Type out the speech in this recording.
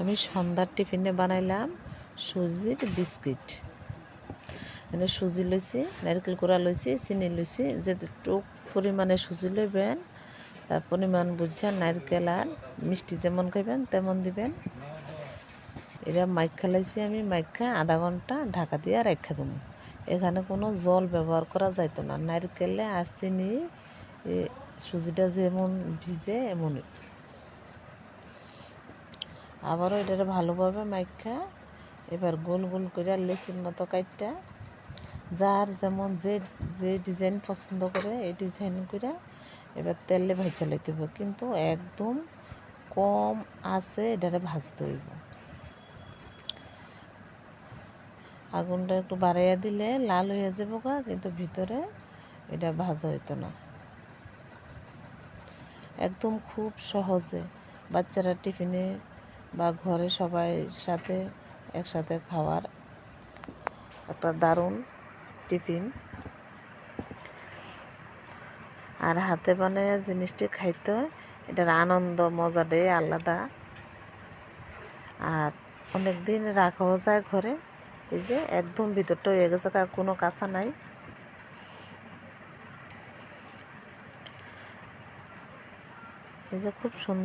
আমি সন্ধ্যার টিফিনে বানাইলাম সুজির বিস্কিট। এনে সুজি লইছি, নারকেল কোড়া লইছি, চিনি লইছি যেটুক পরিমাণে সুজি লইবেন, তার পরিমাণ বুঝছেন নারকেল আর মিষ্টি যেমন খাইবেন তেমন দিবেন। এরা মাইখা লাইছি আমি, মাইখা আধা ঘণ্টা ঢাকা দিয়ে রেখা দেবো। এখানে কোনো জল ব্যবহার করা যাইতো না। নারকেলে আর চিনি সুজিটা যেমন ভিজে, এমনই। আবারও এটারে ভালোভাবে মাইখা, এবার গোল গোল করে লেচির মতো কাইটটা। যার যেমন যে যে ডিজাইন পছন্দ করে, এই ডিজাইন করে এবার তেলে ভাজা লাইতে হবে কিন্তু একদম কম আছে এটারে ভাজতে হইব। আগুনটা একটু বাড়াইয়া দিলে লাল হয়ে যাব গা, কিন্তু ভিতরে এটা ভাজা হইতো না। একদম খুব সহজে বাচ্চারা টিফিনে বা ঘরে সবাই সাথে একসাথে খাওয়ার একটা দারুণ টিফিন। আর হাতে বানায় জিনিসটি খাইতে এটার আনন্দ মজাটাই আলাদা। আর অনেক দিন রাখাও যায় ঘরে, এই যে একদম ভিতরটা হয়ে গেছে কোনো কাঁচা নাই। এই যে খুব সুন্দর